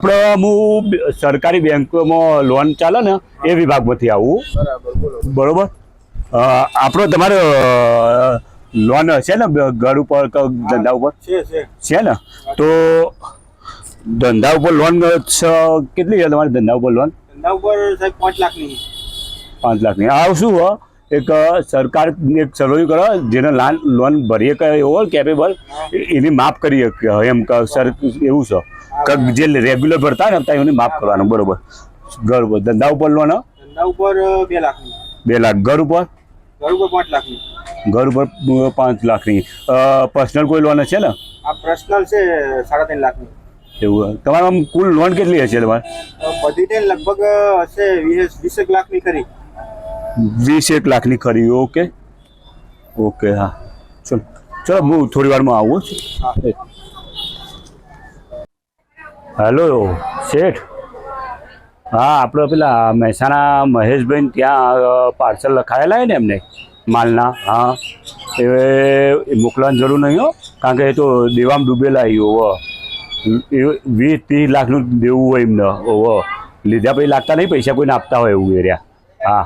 આપણે હું સરકારી બેંકોમાં લોન ચાલે ને એ વિભાગમાંથી આવું. બરોબર આપણો તમારો લોન છે ને ઘર ઉપર ધંધા ઉપર? છે ને? તો ધંધા ઉપર લોન કેટલી છે તમારી ધંધા ઉપર લોન ધંધા ઉપર સાહેબ પાંચ લાખની પાંચ લાખની. આવ શું એક સરકાર એક સર્વે કરો જેને લાન લોન ભરીએ કે એવો કેપેબલ એની માફ કરી એમ સર એવું છે. કે જે રેગ્યુલર ભરતા ને ત્યાં એને માફ કરવાનું બરોબર. ઘર ઉપર ધંધા ઉપર લોન ધંધા ઉપર બે લાખ બે લાખ. ઘર ઉપર? ઘર ઉપર પાંચ લાખની. ઘર ઉપર પાંચ લાખની. પર્સનલ કોઈ લોન છે ને? આ પર્સનલ છે સાડા ત્રણ લાખની. એવું તમારે આમ કુલ લોન કેટલી હશે તમારે? બધી લગભગ હશે વીસ વીસેક લાખની ખરી. વીસ એક લાખની ખરી ઓકે? ઓકે હા. ચલો ચલો હું થોડી વારમાં આવું છું હા. હેલો શેઠ? હા આપણે પેલા મહેસાણા મહેશભાઈ ત્યાં પાર્સલ લખાયેલા ને એમને માલના? હા. એ મોકલવાની જરૂર નહીં હો. કારણ કે એ તો દેવામાં ડૂબેલા ઓવો. એ વીસ ત્રીસ લાખનું દેવું હોય એમને ઓવો. લીધા પછી લાગતા નહીં પૈસા કોઈને આપતા હોય એવું એરિયા હા